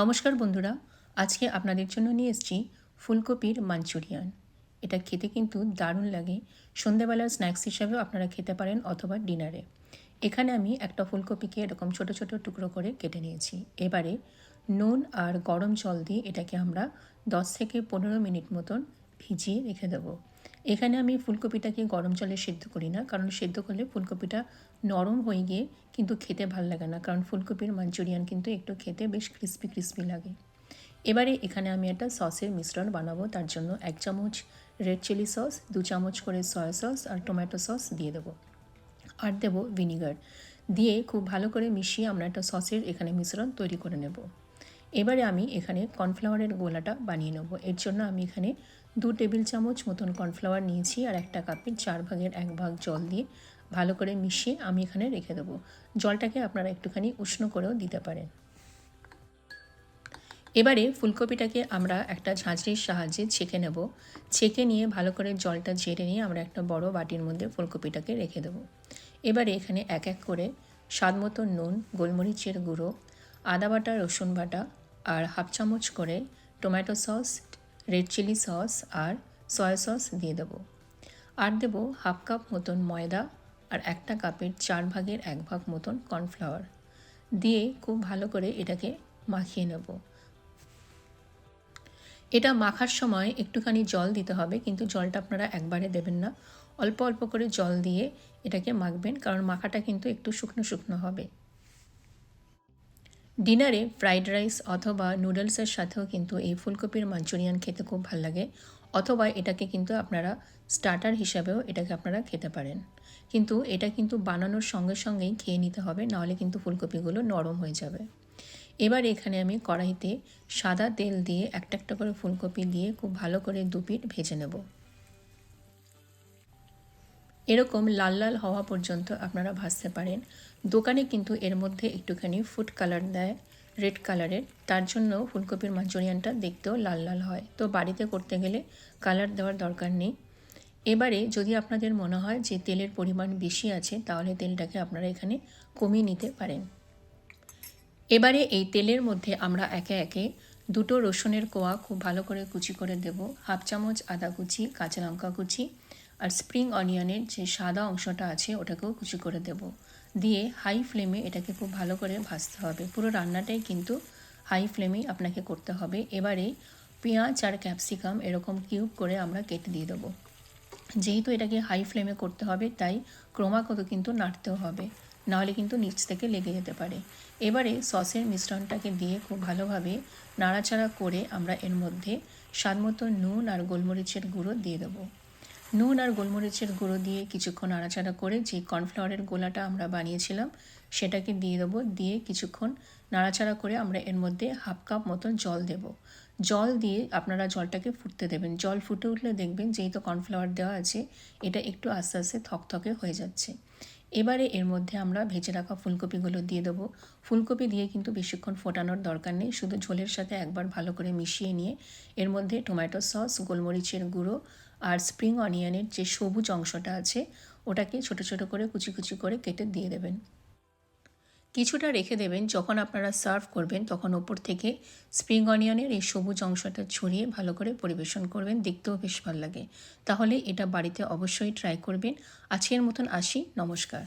নমস্কার বন্ধুরা, আজকে আপনাদের জন্য নিয়ে এসেছি ফুলকপির মাঞ্চুরিয়ান। এটা খেতে কিন্তু দারুণ লাগে। সন্ধেবেলার স্ন্যাক্স হিসাবেও আপনারা খেতে পারেন অথবা ডিনারে। এখানে আমি একটা ফুলকপিকে এরকম ছোট ছোট টুকরো করে কেটে নিয়েছি। এবারে নুন আর গরম জল দিয়ে এটাকে আমরা দশ থেকে পনেরো মিনিট মতন ভিজিয়ে রেখে দেবো। এখানে আমি ফুলকপিটাকে গরম জলে সেদ্ধ করি না, কারণ সেদ্ধ করলে ফুলকপিটা নরম হয়ে গিয়ে কিন্তু খেতে ভালো লাগে না, কারণ ফুলকপির মাঞ্চুরিয়ান কিন্তু একটু খেতে বেশ ক্রিস্পি ক্রিস্পি লাগে। এবারে এখানে আমি একটা সসের মিশ্রণ বানাবো, তার জন্য এক চামচ রেড চিলি সস দু চামচ করে সয়া সস আর টমেটো সস দিয়ে দেবো। আর দেবো ভিনিগার দিয়ে খুব ভালো করে মিশিয়ে আমরা একটা সসের এখানে মিশ্রণ তৈরি করে নেব। এবারে আমি এখানে কর্নফ্লাওয়ারের গোলাটা বানিয়ে নেব। এর জন্য আমি এখানে দু টেবিল চামচ মতন কর্নফ্লাওয়ার নিয়েছি আর একটা কাপের চার ভাগের এক ভাগ জল দিয়ে ভালো করে মিশিয়ে আমি এখানে রেখে দেবো। জলটাকে আপনারা একটুখানি উষ্ণ করেও দিতে পারেন। এবারে ফুলকপিটাকে আমরা একটা ঝাঁঝরির সাহায্যে ছেঁকে নেব। ছেঁকে নিয়ে ভালো করে জলটা ঝেড়ে নিয়ে আমরা একটা বড় বাটির মধ্যে ফুলকপিটাকে রেখে দেবো। এবারে এখানে এক এক করে স্বাদ মতো নুন, গোলমরিচের গুঁড়ো, আদা বাটা, রসুন বাটা আর হাফ চামচ করে tomato sauce red chilli sauce আর সয়া সস দিয়ে দেবো। আর দেবো হাফ কাপ মতন ময়দা আর একটা কাপের চার ভাগের এক ভাগ মতন কর্নফ্লাওয়ার দিয়ে খুব ভালো করে এটাকে মাখিয়ে নেব। এটা মাখার সময় একটুখানি জল দিতে হবে, কিন্তু জলটা আপনারা একবারে দেবেন না। অল্প অল্প করে জল দিয়ে এটাকে মাখবেন, কারণ মাখাটা কিন্তু একটু শুকনো শুকনো হবে। ডিনারে ফ্রাইড রাইস অথবা নুডলসের সাথেও কিন্তু এই ফুলকপির মাঞ্চুরিয়ান খেতে খুব ভালো লাগে। অথবা এটাকে কিন্তু আপনারা স্টার্টার হিসাবেও এটাকে আপনারা খেতে পারেন। কিন্তু এটা কিন্তু বানানোর সঙ্গে সঙ্গেই খেয়ে নিতে হবে, নাহলে কিন্তু ফুলকপিগুলো নরম হয়ে যাবে। এবার এখানে আমি কড়াইতে সাদা তেল দিয়ে একটা একটা করে ফুলকপি দিয়ে খুব ভালো করে দুপিট ভেজে নেব। এরকম লাল লাল হওয়া পর্যন্ত আপনারা ভাজতে পারেন। দোকানে কিন্তু এর মধ্যে একটুখানি ফুড কালার দেয় রেড কালারের তার জন্য ফুলকপির মাঞ্চুরিয়ানটা দেখতেও লাল লাল হয়। তো বাড়িতে করতে গেলে কালার দেওয়ার দরকার নেই। এবারে যদি আপনাদের মনে হয় যে তেলের পরিমাণ বেশি আছে, তাহলে তেলটাকে আপনারা এখানে কমিয়ে নিতে পারেন। এবারে এই তেলের মধ্যে আমরা একে একে দুটো রসুনের কোয়া খুব ভালো করে কুচি করে দেব। হাফ চামচ আদা কুচি, কাঁচা লঙ্কা কুচি আর স্প্রিং অনিয়নের যে সাদা অংশটা আছে, ওটাকেও কুচি করে দেব। দিয়ে হাই ফ্লেমে এটাকে খুব ভালো করে ভাজতে হবে। পুরো রান্নাটাই কিন্তু হাই ফ্লেমেই আপনাকে করতে হবে। এবারে পেঁয়াজ আর ক্যাপসিকাম এরকম কিউব করে আমরা কেটে দিয়ে দেবো। যেহেতু এটাকে হাই ফ্লেমে করতে হবে, তাই ক্রমাগত কিন্তু নাড়তেও হবে। নাহলে কিন্তু নিচ থেকে লেগে যেতে পারে। এবারে সসের মিশ্রণটাকে দিয়ে খুব ভালোভাবে নাড়াচাড়া করে আমরা এর মধ্যে স্বাদ মতো নুন আর গোলমরিচের গুঁড়ো দিয়ে দেবো। নুন আর গোলমরিচের গুঁড়ো দিয়ে কিছুক্ষণ নাড়াচাড়া করে যে কর্নফ্লাওয়ারের গোলাটা আমরা বানিয়েছিলাম, সেটাকে দিয়ে দেবো। দিয়ে কিছুক্ষণ নাড়াচাড়া করে আমরা এর মধ্যে হাফ কাপ মতন জল দেব। জল দিয়ে আপনারা জলটাকে ফুটতে দেবেন। জল ফুটে উঠলে দেখবেন যেহেতু কর্নফ্লাওয়ার দেওয়া আছে, এটা একটু আস্তে আস্তে থকথকে হয়ে যাচ্ছে। এবারে এর মধ্যে আমরা ভেজে রাখা ফুলকপিগুলো দিয়ে দেবো। ফুলকপি দিয়ে কিন্তু বেশিক্ষণ ফোটানোর দরকার নেই। শুধু ঝোলের সাথে একবার ভালো করে মিশিয়ে নিয়ে এর মধ্যে টমেটো সস, গোলমরিচের গুঁড়ো আর স্প্রিং অনিয়নের যে সবুজ অংশটা আছে, ওটাকে ছোট ছোট করে কুচি কুচি করে কেটে দিয়ে দেবেন। কিছুটা রেখে দেবেন, যখন আপনারা সার্ভ করবেন, তখন ওপর থেকে স্প্রিং অনিয়নের এই সবুজ অংশটা ছড়িয়ে ভালো করে পরিবেশন করবেন, দেখতেও বেশ ভালো লাগে। তাহলে এটা বাড়িতে অবশ্যই ট্রাই করবেন। আজকের মতন আসি, নমস্কার।